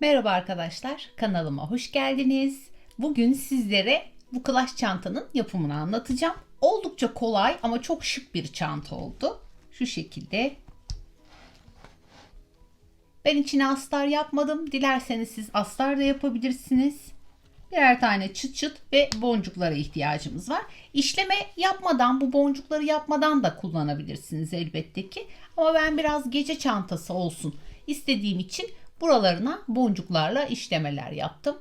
Merhaba arkadaşlar, kanalıma hoş geldiniz. Bugün sizlere bu kulaş çantanın yapımını anlatacağım. Oldukça kolay ama çok şık bir çanta oldu. Şu şekilde. Ben içine astar yapmadım. Dilerseniz siz astar da yapabilirsiniz. Birer tane çıt çıt ve boncuklara ihtiyacımız var. İşleme yapmadan, bu boncukları yapmadan da kullanabilirsiniz elbette ki. Ama ben biraz gece çantası olsun istediğim için buralarına boncuklarla işlemeler yaptım.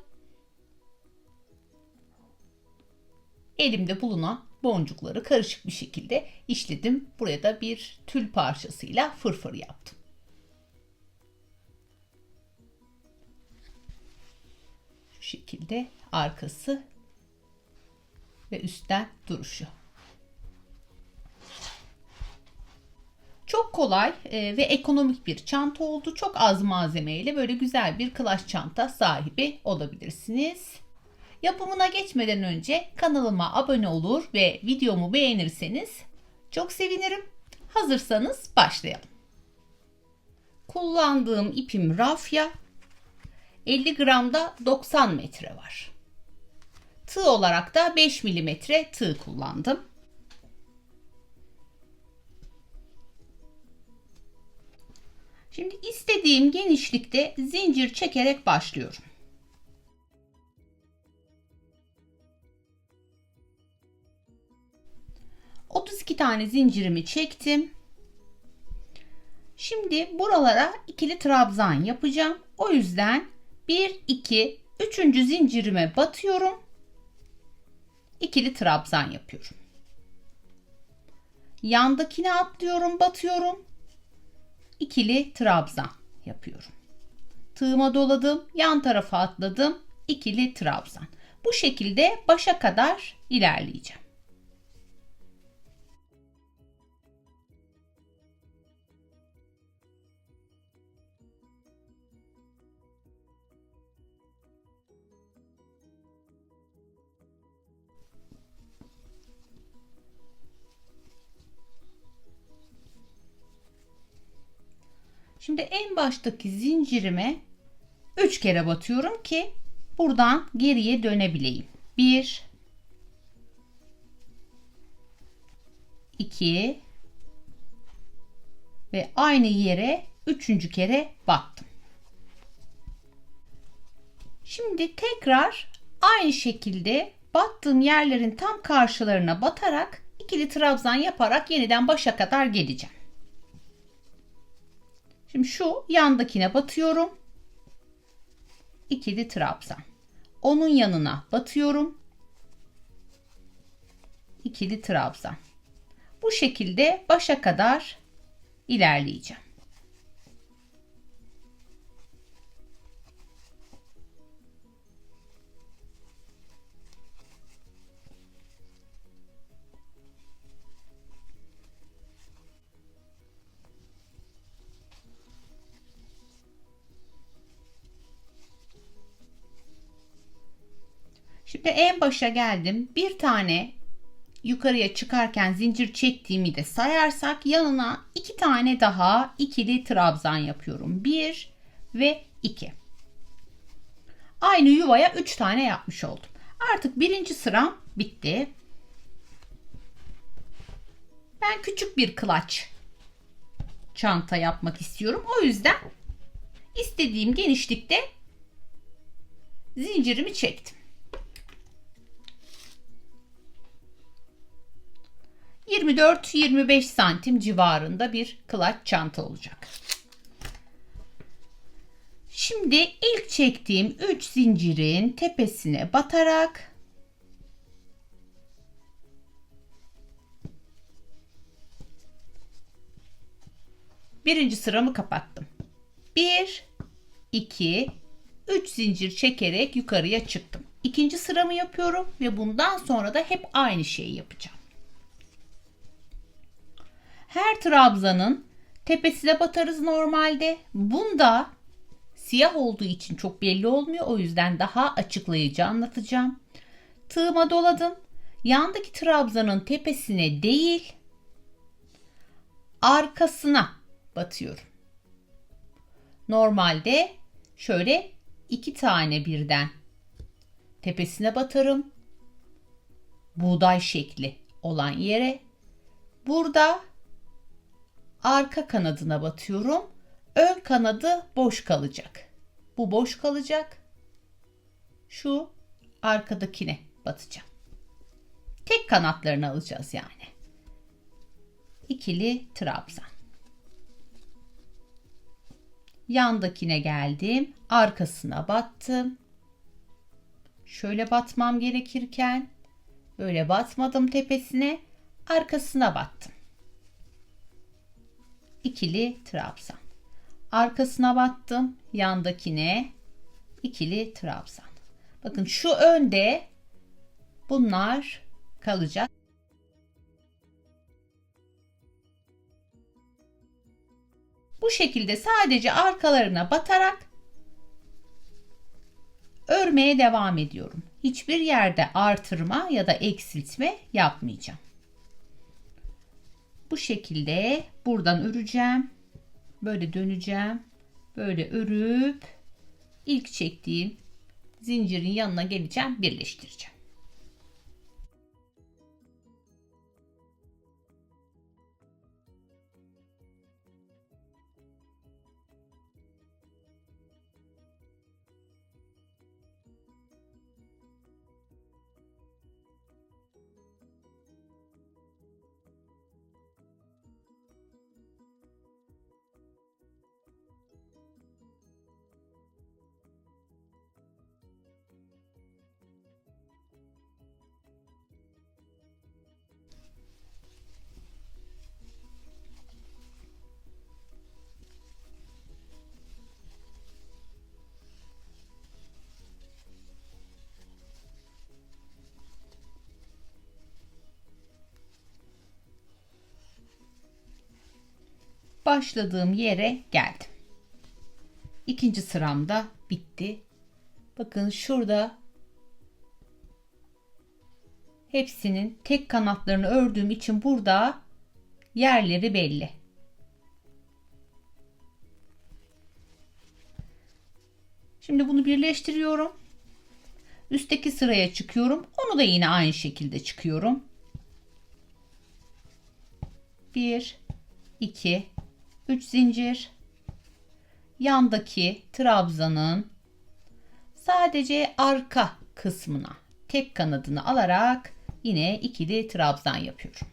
Elimde bulunan boncukları karışık bir şekilde işledim. Buraya da bir tül parçasıyla fırfır yaptım. Şu şekilde arkası ve üstten duruşu. Çok kolay e, ve ekonomik bir çanta oldu. Çok az malzemeyle böyle güzel bir kılaç çanta sahibi olabilirsiniz. Yapımına geçmeden önce kanalıma abone olur ve videomu beğenirseniz çok sevinirim. Hazırsanız başlayalım. Kullandığım ipim rafya. 50 gramda 90 metre var. Tığ olarak da 5 milimetre tığ kullandım. Şimdi istediğim genişlikte zincir çekerek başlıyorum. Otuz iki tane zincirimi çektim. Şimdi buralara ikili trabzan yapacağım. O yüzden 1 2 3. zincirime batıyorum. İkili trabzan yapıyorum. Yandakine atlıyorum, batıyorum ikili trabzan yapıyorum. Tığıma doladım, yan tarafa atladım, ikili trabzan. Bu şekilde başa kadar ilerleyeceğim. Şimdi en baştaki zincirime 3 kere batıyorum ki buradan geriye dönebileyim. 1 2 ve aynı yere üçüncü kere battım. Şimdi tekrar aynı şekilde battığım yerlerin tam karşılarına batarak ikili trabzan yaparak yeniden başa kadar geleceğim. Şimdi şu yandakine batıyorum. İkili trabzan. Onun yanına batıyorum. İkili trabzan. Bu şekilde başa kadar ilerleyeceğim. Şimdi en başa geldim. Bir tane yukarıya çıkarken zincir çektiğimi de sayarsak yanına iki tane daha ikili trabzan yapıyorum. Bir ve iki. Aynı yuvaya üç tane yapmış oldum. Artık birinci sıram bitti. Ben küçük bir kılaç çanta yapmak istiyorum. O yüzden istediğim genişlikte zincirimi çektim. 24-25 santim civarında bir kılaç çanta olacak. Şimdi ilk çektiğim 3 zincirin tepesine batarak birinci sıramı kapattım. 1 2 3 zincir çekerek yukarıya çıktım. İkinci sıramı yapıyorum ve bundan sonra da hep aynı şeyi yapacağım. Her trabzanın tepesine batarız normalde. Bunda siyah olduğu için çok belli olmuyor. O yüzden daha açıklayıcı anlatacağım. Tığıma doladım. Yandaki trabzanın tepesine değil arkasına batıyorum. Normalde şöyle iki tane birden tepesine batarım. Buğday şekli olan yere. Burada arka kanadına batıyorum. Ön kanadı boş kalacak. Bu boş kalacak. Şu arkadakine batacağım. Tek kanatlarını alacağız yani. İkili trabzan. Yandakine geldim. Arkasına battım. Şöyle batmam gerekirken böyle batmadım tepesine. Arkasına battım. İkili trabzan. Arkasına battım. Yandakine ikili trabzan. Bakın şu önde bunlar kalacak. Bu şekilde sadece arkalarına batarak örmeye devam ediyorum. Hiçbir yerde artırma ya da eksiltme yapmayacağım. Bu şekilde buradan öreceğim. Böyle döneceğim. Böyle örüp ilk çektiğim zincirin yanına geleceğim, birleştireceğim. Başladığım yere geldim. İkinci sıramda bitti. Bakın şurada hepsinin tek kanatlarını ördüğüm için burada yerleri belli. Şimdi bunu birleştiriyorum. Üstteki sıraya çıkıyorum. Onu da yine aynı şekilde çıkıyorum. 1 2 3 zincir yandaki trabzanın sadece arka kısmına tek kanadını alarak yine ikili trabzan yapıyorum.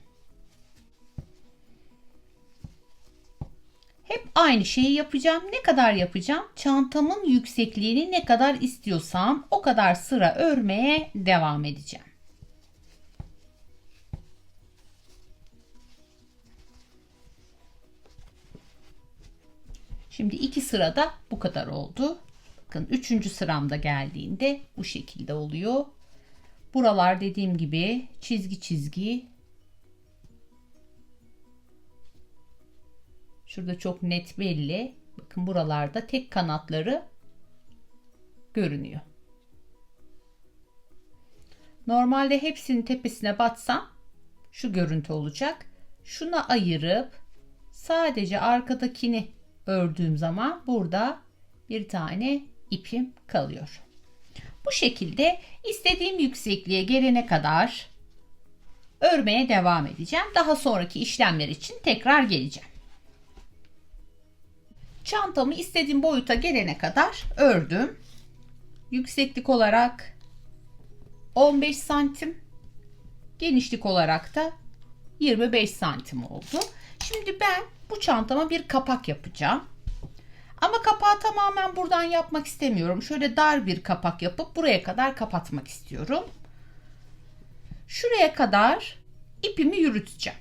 Hep aynı şeyi yapacağım. Ne kadar yapacağım? Çantamın yüksekliğini ne kadar istiyorsam o kadar sıra örmeye devam edeceğim. Şimdi iki sırada bu kadar oldu. Bakın üçüncü sıramda geldiğinde bu şekilde oluyor. Buralar dediğim gibi çizgi çizgi. Şurada çok net belli. Bakın buralarda tek kanatları görünüyor. Normalde hepsinin tepesine batsam şu görüntü olacak. Şuna ayırıp sadece arkadakini ördüğüm zaman burada bir tane ipim kalıyor. Bu şekilde istediğim yüksekliğe gelene kadar örmeye devam edeceğim. Daha sonraki işlemler için tekrar geleceğim. Çantamı istediğim boyuta gelene kadar ördüm. Yükseklik olarak 15 santim, genişlik olarak da 25 santim oldu. Şimdi ben bu çantama bir kapak yapacağım. Ama kapağı tamamen buradan yapmak istemiyorum. Şöyle dar bir kapak yapıp buraya kadar kapatmak istiyorum. Şuraya kadar ipimi yürüteceğim.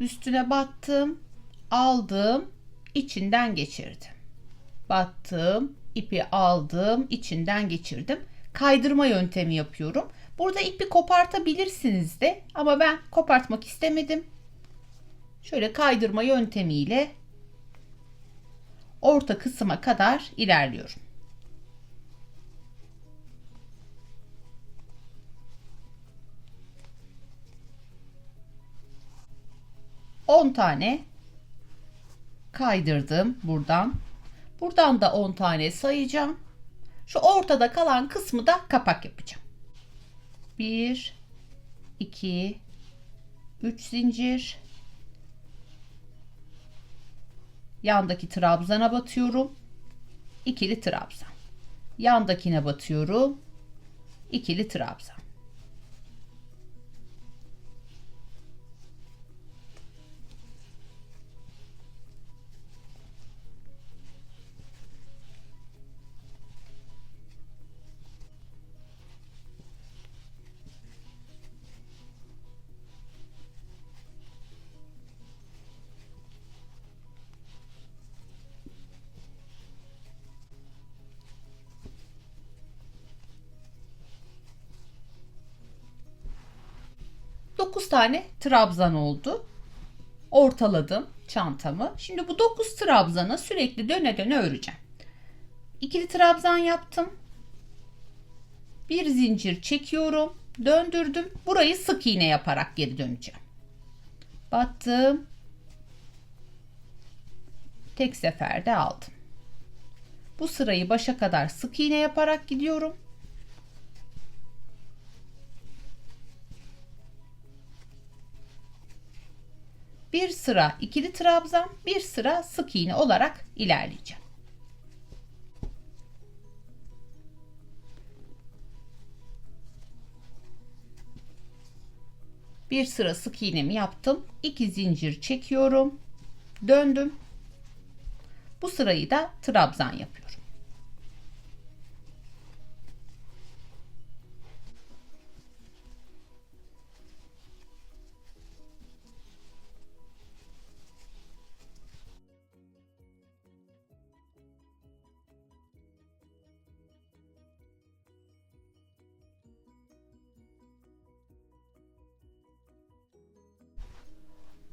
Üstüne battım, aldım, içinden geçirdim. Battım, ipi aldım, içinden geçirdim. Kaydırma yöntemi yapıyorum. Burada ipi kopartabilirsiniz de ama ben kopartmak istemedim. Şöyle kaydırma yöntemiyle orta kısma kadar ilerliyorum. On tane kaydırdım buradan. Buradan da 10 tane sayacağım. Şu ortada kalan kısmı da kapak yapacağım. 1 2 3 zincir yandaki trabzana batıyorum. İkili trabzan. Yandakine batıyorum. İkili trabzan. Dokuz tane trabzan oldu. Ortaladım çantamı. Şimdi bu 9 trabzanı sürekli döne döne öreceğim. İkili trabzan yaptım. Bir zincir çekiyorum. Döndürdüm. Burayı sık iğne yaparak geri döneceğim. Battım. Tek seferde aldım. Bu sırayı başa kadar sık iğne yaparak gidiyorum. Bir sıra ikili trabzan, bir sıra sık iğne olarak ilerleyeceğim. Bir sıra sık iğnemi yaptım. İki zincir çekiyorum. Döndüm. Bu sırayı da trabzan yapıyorum.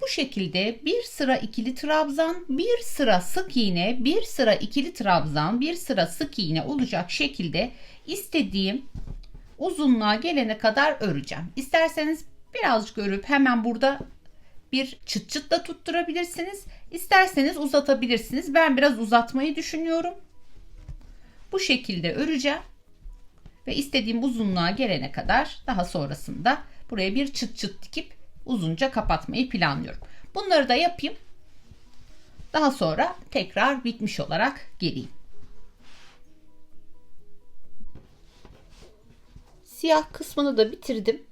Bu şekilde bir sıra ikili trabzan, bir sıra sık iğne, bir sıra ikili trabzan, bir sıra sık iğne olacak şekilde istediğim uzunluğa gelene kadar öreceğim. İsterseniz birazcık örüp hemen burada bir çıt çıt da tutturabilirsiniz. İsterseniz uzatabilirsiniz. Ben biraz uzatmayı düşünüyorum. Bu şekilde öreceğim. Ve istediğim uzunluğa gelene kadar daha sonrasında buraya bir çıt çıt dikip uzunca kapatmayı planlıyorum. Bunları da yapayım. Daha sonra tekrar bitmiş olarak geleyim. Siyah kısmını da bitirdim.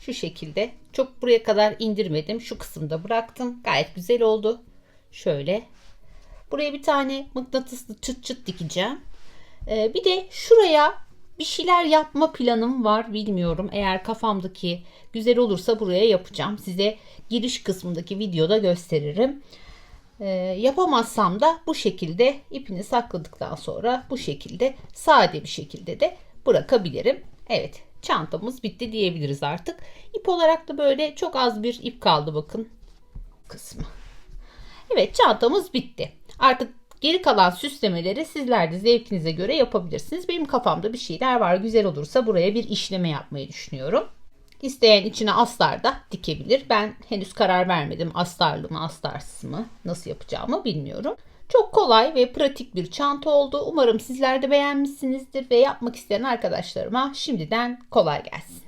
Şu şekilde. Çok buraya kadar indirmedim. Şu kısımda bıraktım. Gayet güzel oldu. Şöyle. Buraya bir tane mıknatıslı çıt çıt dikeceğim. Ee, bir de şuraya bir şeyler yapma planım var bilmiyorum. Eğer kafamdaki güzel olursa buraya yapacağım. Size giriş kısmındaki videoda gösteririm. Ee, yapamazsam da bu şekilde ipini sakladıktan sonra bu şekilde sade bir şekilde de bırakabilirim. Evet çantamız bitti diyebiliriz artık. İp olarak da böyle çok az bir ip kaldı bakın kısmı. Evet çantamız bitti. Artık Geri kalan süslemeleri sizler de zevkinize göre yapabilirsiniz. Benim kafamda bir şeyler var. Güzel olursa buraya bir işleme yapmayı düşünüyorum. İsteyen içine astar da dikebilir. Ben henüz karar vermedim astarlı mı astarsız mı nasıl yapacağımı bilmiyorum. Çok kolay ve pratik bir çanta oldu. Umarım sizler de beğenmişsinizdir ve yapmak isteyen arkadaşlarıma şimdiden kolay gelsin.